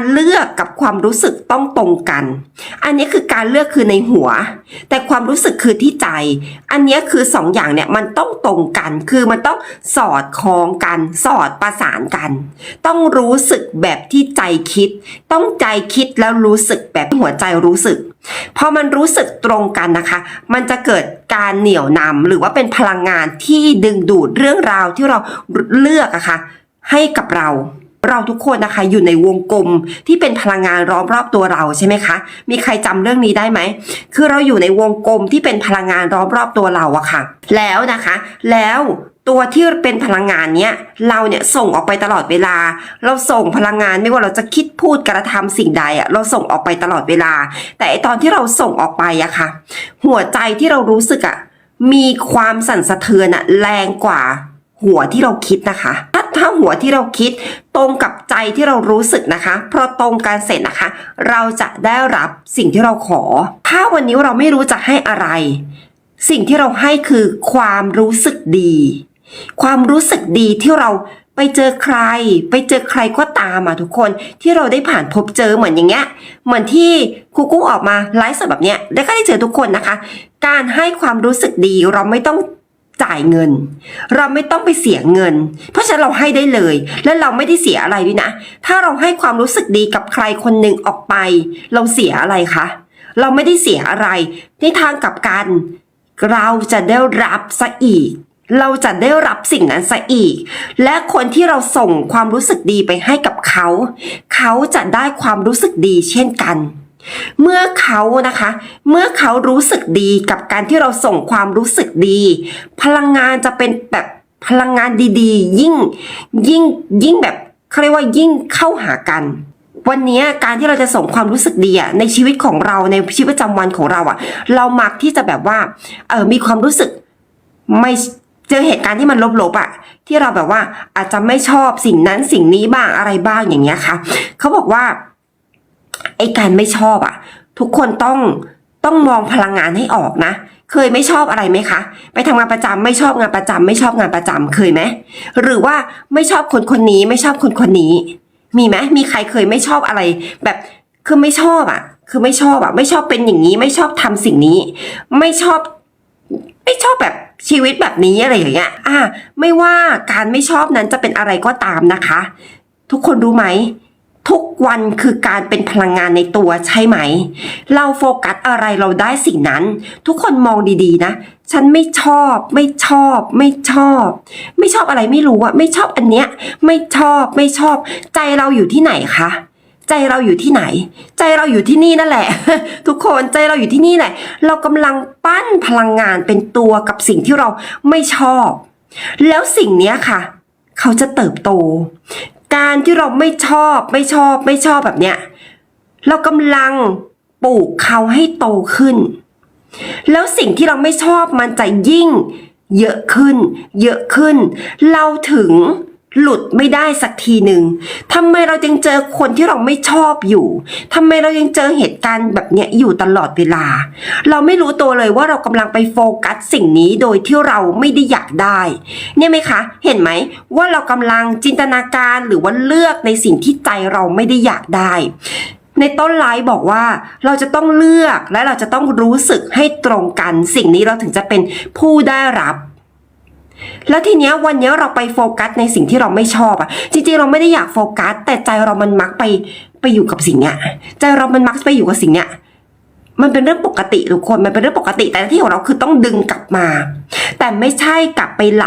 การเลือกกับความรู้สึกต้องตรงกัน อันนี้คือการเลือกคือในหัว แต่ความรู้สึกคือที่ใจ อันนี้คือสองอย่างเนี่ยมันต้องตรงกัน คือมันต้องสอดคล้องกัน สอดประสานกัน ต้องรู้สึกแบบที่ใจคิด ต้องใจคิดแล้วรู้สึกแบบที่หัวใจรู้สึก พอมันรู้สึกตรงกันนะคะ มันจะเกิดการเหนี่ยวนำหรือว่าเป็นพลังงานที่ดึงดูดเรื่องราวที่เราเลือกอะคะให้กับเรา เราทุกคนนะคะอยู่ในวงกลมที่เป็นพลังงานล้อมรอบตัวเราใช่ไหมคะ มีใครจำเรื่องนี้ได้ไหม คือเราอยู่ในวงกลมที่เป็นพลังงานล้อมรอบตัวเราอะค่ะ แล้วนะคะ แล้วตัวที่เป็นพลังงานเนี้ยเราเนี่ยส่งออกไปตลอดเวลา เราส่งพลังงานไม่ว่าเราจะคิดพูดกระทำสิ่งใดอะเราส่งออกไปตลอดเวลา แต่ไอตอนที่เราส่งออกไปอะค่ะ หัวใจที่เรารู้สึกอะมีความสั่นสะเทือนอะแรงกว่าหัวที่เราคิดนะคะ ถ้าหัวที่เราคิดตรงกับใจที่เรารู้สึกนะคะพอตรงกันเสร็จนะคะ เราจะได้รับสิ่งที่เราขอ ถ้าวันนี้เราไม่รู้จะให้อะไร สิ่งที่เราให้คือความรู้สึกดี ความรู้สึกดีที่เราไปเจอใคร ไปเจอใครก็ตามอะทุกคนที่เราได้ผ่านพบเจอเหมือนอย่างเงี้ย เหมือนที่ครูกุ้งออกมาไลฟ์สดแบบเนี้ยได้ก็ได้เจอทุกคนนะคะ การให้ความรู้สึกดีเราไม่ต้อง จ่ายเงิน เราไม่ต้องไปเสียเงิน เพราะฉะนั้นเราให้ได้เลย และเราไม่ได้เสียอะไรด้วยนะ ถ้าเราให้ความรู้สึกดีกับใครคนหนึ่งออกไป เราเสียอะไรคะเราไม่ได้เสียอะไร ในทางกลับกัน เราจะได้รับซะอีก เราจะได้รับสิ่งนั้นซะอีก และคนที่เราส่งความรู้สึกดีไปให้กับเขา เขาจะได้ความรู้สึกดีเช่นกัน เมื่อเขานะคะ เมื่อเขารู้สึกดีกับการที่เราส่งความรู้สึกดี พลังงานจะเป็นแบบพลังงานดีๆ ยิ่งยิ่งยิ่งแบบเขาเรียกว่ายิ่งเข้าหากัน วันนี้การที่เราจะส่งความรู้สึกดีอะในชีวิตของเราในชีวิตประจำวันของเราอะเรามักที่จะแบบว่าเออมีความรู้สึกไม่เจอเหตุการณ์ที่มันลบๆอะที่เราแบบว่าอาจจะไม่ชอบสิ่งนั้นสิ่งนี้บ้างอะไรบ้างอย่างเงี้ยค่ะเขาบอกว่า ไอ้การไม่ชอบอะทุกคนต้องต้องมองพลังงานให้ออกนะ เคยไม่ชอบอะไรไหมคะ ไปทำงานประจำไม่ชอบงานประจำไม่ชอบงานประจำเคยไหมหรือว่าไม่ชอบคนคนนี้ไม่ชอบคนคนนี้ มีไหมมีใครเคยไม่ชอบอะไร แบบคือไม่ชอบอะคือไม่ชอบอะไม่ชอบเป็นอย่างนี้ ไม่ชอบทำสิ่งนี้ ไม่ชอบ ไม่ชอบแบบชีวิตแบบนี้อะไรอย่างเงี้ย อ่า ไม่ว่าการไม่ชอบนั้นจะเป็นอะไรก็ตามนะคะ ทุกคนรู้ไหม ทุกวันคือการเป็นพลังงานในตัวใช่ไหม เราโฟกัสอะไรเราได้สิ่งนั้น ทุกคนมองดีๆนะ ฉันไม่ชอบ ไม่ชอบ ไม่ชอบ ไม่ชอบอะไรไม่รู้อะไม่ชอบอันเนี้ย ไม่ชอบไม่ชอบ ใจเราอยู่ที่ไหนคะใจเราอยู่ที่ไหน ใจเราอยู่ที่นี่นั่นแหละ ทุกคนใจเราอยู่ที่นี่แหละ เรากำลังปั้นพลังงานเป็นตัวกับสิ่งที่เราไม่ชอบ แล้วสิ่งเนี้ยค่ะ เขาจะเติบโต การที่เราไม่ชอบไม่ชอบไม่ชอบแบบเนี้ยเรากำลังปลูกเขาให้โตขึ้น แล้วสิ่งที่เราไม่ชอบมันจะยิ่งเยอะขึ้น เยอะขึ้น เราถึง หลุดไม่ได้สักทีหนึ่งทำไมเรายังเจอคนที่เราไม่ชอบอยู่ทำไมเรายังเจอเหตุการณ์แบบเนี้ยอยู่ตลอดเวลา เราไม่รู้ตัวเลยว่าเรากำลังไปโฟกัสสิ่งนี้โดยที่เราไม่ได้อยากได้ เนี่ยไหมคะ เห็นไหมว่าเรากำลังจินตนาการหรือว่าเลือกในสิ่งที่ใจเราไม่ได้อยากได้ ในต้นไลฟ์บอกว่าเราจะต้องเลือกและเราจะต้องรู้สึกให้ตรงกัน สิ่งนี้เราถึงจะเป็นผู้ได้รับ แล้วทีเนี้ยวันเนี้ยเราไปโฟกัสในสิ่งที่เราไม่ชอบอะจริงๆเราไม่ได้อยากโฟกัส แต่ใจเรามันมักไปไปอยู่กับสิ่งเนี้ยใจเรามันมักไปอยู่กับสิ่งเนี้ย มันเป็นเรื่องปกติทุกคนมันเป็นเรื่องปกติ แต่หน้าที่ของเราคือต้องดึงกลับมา แต่ไม่ใช่กลับไปไหล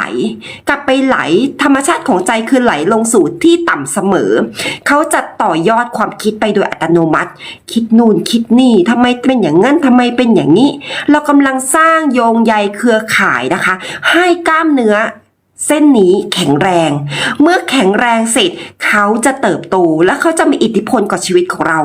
กลับไปไหล ธรรมชาติของใจคือไหลลงสู่ที่ต่ำเสมอ เขาจะต่อยอดความคิดไปโดยอัตโนมัติ คิดนู่นคิดนี่ทำไมเป็นอย่างนั้นทำไมเป็นอย่างนี้ เรากำลังสร้างโยงใยเครือข่ายนะคะ ให้กล้ามเนื้อเส้นนี้แข็งแรง เมื่อแข็งแรงเสร็จเขาจะเติบโตและเขาจะมีอิทธิพลกับชีวิตของเรา